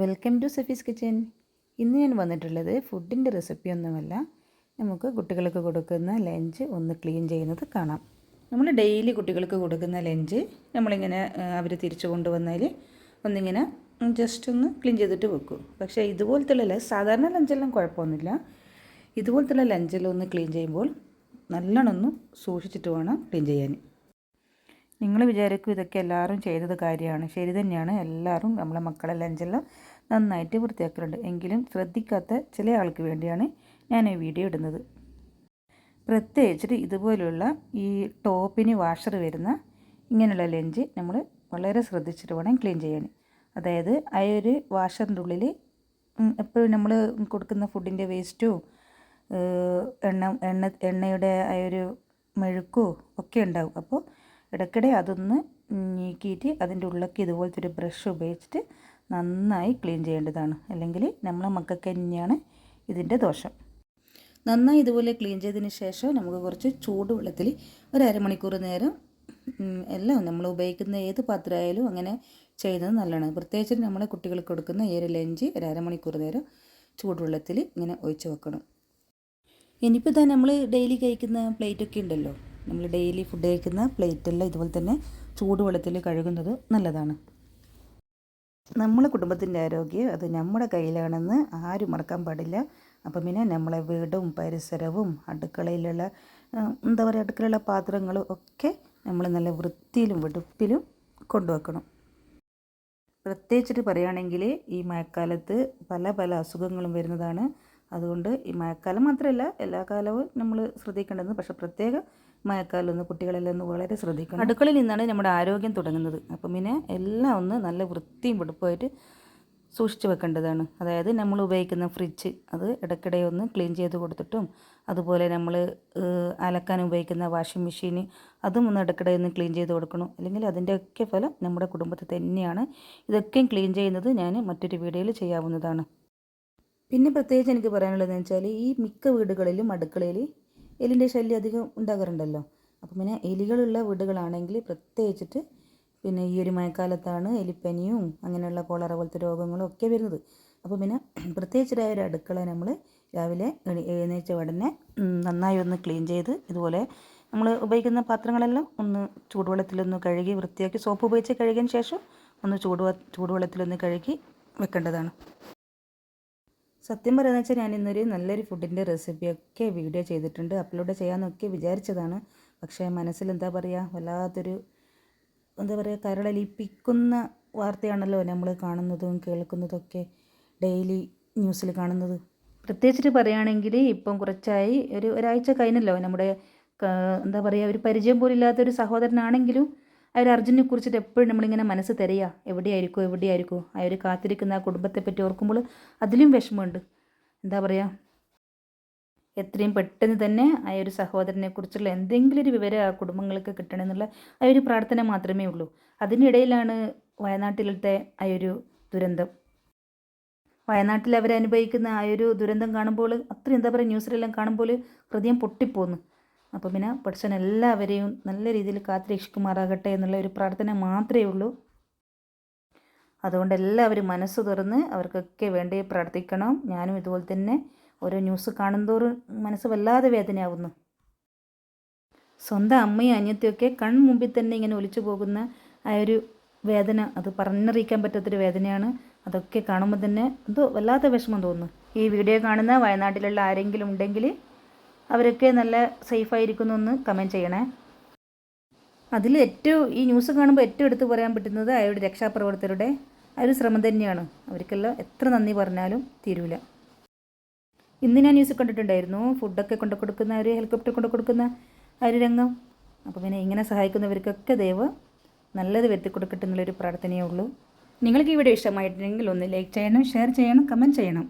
Welcome to സഫീസ് kitchen. ഇന്ന് ഞാൻ വന്നിട്ടുള്ളത് ഫുഡിന്റെ റെസിപ്പി ഒന്നുമല്ല. നമുക്ക് കുട്ടികൾക്ക് കൊടുക്കുന്ന ലഞ്ച് ഒന്ന് ക്ലീൻ ചെയ്യുന്നത് കാണാം. നമ്മൾ ഡെയിലി കുട്ടികൾക്ക് കൊടുക്കുന്ന ലഞ്ച് നമ്മളിങ്ങനെ അവർ തിരിച്ചു കൊണ്ടുവന്നാൽ ഒന്നിങ്ങനെ ജസ്റ്റ് ഒന്ന് ക്ലീൻ ചെയ്തിട്ട് വെക്കും. പക്ഷേ ഇതുപോലത്തെ സാധാരണ ലഞ്ചെല്ലാം കുഴപ്പമൊന്നുമില്ല. ഇതുപോലത്തുള്ള ലഞ്ചെല്ലാം ഒന്ന് ക്ലീൻ ചെയ്യുമ്പോൾ നല്ലോണം ഒന്ന് സൂക്ഷിച്ചിട്ട് വേണം ക്ലീൻ ചെയ്യാൻ. നിങ്ങൾ വിചാരിക്കും ഇതൊക്കെ എല്ലാവരും ചെയ്തത് കാര്യമാണ്. ശരി തന്നെയാണ്. എല്ലാവരും നമ്മളെ മക്കളെ ലഞ്ചെല്ലാം നന്നായിട്ട് വൃത്തിയാക്കലുണ്ട്. എങ്കിലും ശ്രദ്ധിക്കാത്ത ചില ആൾക്ക് വേണ്ടിയാണ് ഞാൻ ഈ വീഡിയോ ഇടുന്നത്. പ്രത്യേകിച്ചിട്ട് ഇതുപോലുള്ള ഈ ടോപ്പിന് വാഷർ വരുന്ന ഇങ്ങനെയുള്ള ലഞ്ച് നമ്മൾ വളരെ ശ്രദ്ധിച്ചിട്ട് വേണം ക്ലീൻ ചെയ്യാൻ. അതായത് ആ ഒരു വാഷറിന്റെ ഉള്ളിൽ എപ്പോഴും നമ്മൾ കൊടുക്കുന്ന ഫുഡിന്റെ വേസ്റ്റോ എണ്ണ എണ്ണ എണ്ണയുടെ ആ ഒരു മെഴുക്കോ ഒക്കെ ഉണ്ടാവും. അപ്പോൾ ഇടയ്ക്കിടെ അതൊന്ന് നീക്കിയിട്ട് അതിന്റെ ഉള്ളിലേക്ക് ഇതുപോലത്തെ ഒരു ബ്രഷ് ഉപയോഗിച്ചിട്ട് നന്നായി ക്ലീൻ ചെയ്യേണ്ടതാണ്. അല്ലെങ്കിൽ നമ്മളെ മക്കൾക്ക് തന്നെയാണ് ഇതിന്റെ ദോഷം. നന്നായി ഇതുപോലെ ക്ലീൻ ചെയ്തതിന് ശേഷം നമുക്ക് കുറച്ച് ചൂടുവെള്ളത്തിൽ ഒരു അരമണിക്കൂർ നേരം എല്ലാം നമ്മൾ ഉപയോഗിക്കുന്ന ഏത് പാത്രമായാലും അങ്ങനെ ചെയ്യുന്നത് നല്ലതാണ്. പ്രത്യേകിച്ച് നമ്മളെ കുട്ടികൾക്ക് കൊടുക്കുന്ന ഈ ഒരു ലഞ്ച് ഒരു അരമണിക്കൂർ നേരം ചൂടുവെള്ളത്തിൽ ഇങ്ങനെ ഒഴിച്ച് വെക്കണം. ഇനിയിപ്പോൾ ഇതാ നമ്മൾ ഡെയിലി കഴിക്കുന്ന പ്ലേറ്റൊക്കെ ഉണ്ടല്ലോ. നമ്മൾ ഡെയിലി ഫുഡ് കഴിക്കുന്ന പ്ലേറ്റെല്ലാം ഇതുപോലെ തന്നെ ചൂടുവെള്ളത്തിൽ കഴുകുന്നത് നല്ലതാണ്. നമ്മളെ കുടുംബത്തിന്റെ ആരോഗ്യം അത് നമ്മുടെ കയ്യിലാണെന്ന് ആരും മറക്കാൻ പാടില്ല. അപ്പം പിന്നെ നമ്മളെ വീടും പരിസരവും അടുക്കളയിലുള്ള എന്താ പറയുക അടുക്കളയിലുള്ള പാത്രങ്ങളും ഒക്കെ നമ്മൾ നല്ല വൃത്തിയിലും വെടുപ്പിലും കൊണ്ടുവെക്കണം. പ്രത്യേകിച്ചിട്ട് പറയുകയാണെങ്കിൽ ഈ മഴക്കാലത്ത് പല പല അസുഖങ്ങളും വരുന്നതാണ്. അതുകൊണ്ട് ഈ മഴക്കാലം മാത്രമല്ല എല്ലാ കാലവും നമ്മൾ ശ്രദ്ധിക്കേണ്ടത് പക്ഷെ പ്രത്യേക മഴക്കാലം ഒന്ന് കുട്ടികളെല്ലാം ഒന്ന് വളരെ ശ്രദ്ധിക്കണം. അടുക്കളയിൽ നിന്നാണ് നമ്മുടെ ആരോഗ്യം തുടങ്ങുന്നത്. അപ്പം പിന്നെ എല്ലാം ഒന്ന് നല്ല വൃത്തിയും വെടുപ്പമായിട്ട് സൂക്ഷിച്ചു വെക്കേണ്ടതാണ്. അതായത് നമ്മൾ ഉപയോഗിക്കുന്ന ഫ്രിഡ്ജ് അത് ഇടയ്ക്കിടെ ഒന്ന് ക്ലീൻ ചെയ്ത് കൊടുത്തിട്ടും അതുപോലെ നമ്മൾ അലക്കാൻ ഉപയോഗിക്കുന്ന വാഷിംഗ് മെഷീൻ അതും ഒന്ന് ഇടയ്ക്കിടെ ഒന്ന് ക്ലീൻ ചെയ്ത് കൊടുക്കണം. അല്ലെങ്കിൽ അതിന്റെയൊക്കെ ഫലം നമ്മുടെ കുടുംബത്തിൽ തന്നെയാണ്. ഇതൊക്കെയും ക്ലീൻ ചെയ്യുന്നത് ഞാൻ മറ്റൊരു വീഡിയോയിൽ ചെയ്യാവുന്നതാണ്. പിന്നെ പ്രത്യേകിച്ച് എനിക്ക് പറയാനുള്ളതെന്ന് വെച്ചാൽ ഈ മിക്ക വീടുകളിലും അടുക്കളയിൽ എലിന്റെ ശല്യം അധികം ഉണ്ടാകാറുണ്ടല്ലോ. അപ്പം പിന്നെ എലികളുള്ള വീടുകളാണെങ്കിൽ പ്രത്യേകിച്ചിട്ട് പിന്നെ ഈ ഒരു മഴക്കാലത്താണ് എലിപ്പനിയും അങ്ങനെയുള്ള കോളറ പോലത്തെ രോഗങ്ങളും ഒക്കെ വരുന്നത്. അപ്പോൾ പിന്നെ പ്രത്യേകിച്ചിട്ടായ ഒരു അടുക്കള നമ്മൾ രാവിലെ എഴുന്നേച്ച ഉടനെ നന്നായി ഒന്ന് ക്ലീൻ ചെയ്ത് ഇതുപോലെ നമ്മൾ ഉപയോഗിക്കുന്ന പാത്രങ്ങളെല്ലാം ഒന്ന് ചൂടുവെള്ളത്തിലൊന്ന് കഴുകി വൃത്തിയാക്കി സോപ്പ് ഉപയോഗിച്ച് കഴുകിയതിന് ശേഷം ഒന്ന് ചൂടുവ ചൂടുവെള്ളത്തിലൊന്ന് കഴുകി വെക്കേണ്ടതാണ്. സത്യം പറയുന്നത് വെച്ചാൽ ഞാൻ ഇന്നൊരു നല്ലൊരു ഫുഡിന്റെ റെസിപ്പിയൊക്കെ വീഡിയോ ചെയ്തിട്ടുണ്ട്. അപ്ലോഡ് ചെയ്യാമെന്നൊക്കെ വിചാരിച്ചതാണ്. പക്ഷേ മനസ്സിൽ എന്താ പറയുക വല്ലാത്തൊരു എന്താ പറയുക കരളലിപ്പിക്കുന്ന വാർത്തയാണല്ലോ നമ്മൾ കാണുന്നതും കേൾക്കുന്നതൊക്കെ ഡെയിലി ന്യൂസിൽ കാണുന്നത്. പ്രത്യേകിച്ചിട്ട് പറയുകയാണെങ്കിൽ ഇപ്പം കുറച്ചായി ഒരു ഒരാഴ്ച കഴിഞ്ഞല്ലോ നമ്മുടെ എന്താ പറയുക ഒരു പരിചയം പോലും ഇല്ലാത്തൊരു സഹോദരനാണെങ്കിലും ഒരു അർജുനെ കുറിച്ചിട്ട് എപ്പോഴും നമ്മളിങ്ങനെ മനസ്സ് തിരയുക എവിടെയായിരിക്കും എവിടെയായിരിക്കും. ഒരു കാത്തിരിക്കുന്ന ആ കുടുംബത്തെ പറ്റി ഓർക്കുമ്പോൾ അതിലും വിഷമമുണ്ട്. എന്താ പറയുക എത്രയും പെട്ടെന്ന് തന്നെ ആ ഒരു സഹോദരനെ കുറിച്ചുള്ള എന്തെങ്കിലും ഒരു വിവരം ആ കുടുംബങ്ങൾക്ക് കിട്ടണമെന്നുള്ള ആ ഒരു പ്രാർത്ഥന മാത്രമേ ഉള്ളൂ. അതിനിടയിലാണ് വയനാട്ടിലത്തെ ആ ഒരു ദുരന്തം. വയനാട്ടിൽ അവരനുഭവിക്കുന്ന ആ ഒരു ദുരന്തം കാണുമ്പോൾ അത്രയും എന്താ പറയുക ന്യൂസിലെല്ലാം കാണുമ്പോൾ ഹൃദയം പൊട്ടിപ്പോന്നു. അപ്പോൾ പിന്നെ പഠിച്ചൻ എല്ലാവരെയും നല്ല രീതിയിൽ കാത്തിരക്ഷിക്കുമാറാകട്ടെ എന്നുള്ള ഒരു പ്രാർത്ഥന മാത്രമേ ഉള്ളൂ. അതുകൊണ്ട് എല്ലാവരും മനസ്സ് തുറന്ന് അവർക്കൊക്കെ വേണ്ടി പ്രാർത്ഥിക്കണം. ഞാനും ഇതുപോലെ തന്നെ ഓരോ ന്യൂസ് കാണുന്തോറും മനസ്സ് വല്ലാതെ വേദനയാവുന്നു. സ്വന്തം അമ്മയും അനിയത്തിയൊക്കെ കൺമുമ്പിൽ തന്നെ ഇങ്ങനെ ഒലിച്ചു പോകുന്ന ആ ഒരു വേദന അത് പറഞ്ഞറിയിക്കാൻ പറ്റാത്തൊരു വേദനയാണ്. അതൊക്കെ കാണുമ്പോൾ തന്നെ എന്തോ വല്ലാത്ത വിഷമം തോന്നുന്നു. ഈ വീഡിയോ കാണുന്ന വയനാട്ടിലുള്ള ആരെങ്കിലും ഉണ്ടെങ്കിൽ അവരൊക്കെ നല്ല സേഫ് സേഫായിരിക്കുന്നു എന്ന് കമന്റ് ചെയ്യണേ. അതിൽ ഏറ്റവും ഈ ന്യൂസ് കാണുമ്പോൾ ഏറ്റവും എടുത്തു പറയാൻ പറ്റുന്നത് അയാളുടെ രക്ഷാപ്രവർത്തകരുടെ ആ ഒരു ശ്രമം തന്നെയാണ്. അവർക്കെല്ലാം എത്ര നന്ദി പറഞ്ഞാലും തീരൂല. ഇന്ന് ഞാൻ ന്യൂസ് കണ്ടിട്ടുണ്ടായിരുന്നു. ഫുഡൊക്കെ കൊണ്ടു കൊടുക്കുന്ന ഒരു ഹെലികോപ്റ്റർ കൊണ്ടു കൊടുക്കുന്ന ആ ഒരു രംഗം. അപ്പോൾ പിന്നെ ഇങ്ങനെ സഹായിക്കുന്നവർക്കൊക്കെ ദൈവം നല്ലത് വരുത്തി കൊടുക്കട്ടെ എന്നുള്ളൊരു പ്രാർത്ഥനയേ ഉള്ളൂ. നിങ്ങൾക്ക് ഈ വീഡിയോ ഇഷ്ടമായിട്ടുണ്ടെങ്കിൽ ഒന്ന് ലൈക്ക് ചെയ്യണം ഷെയർ ചെയ്യണം കമന്റ് ചെയ്യണം.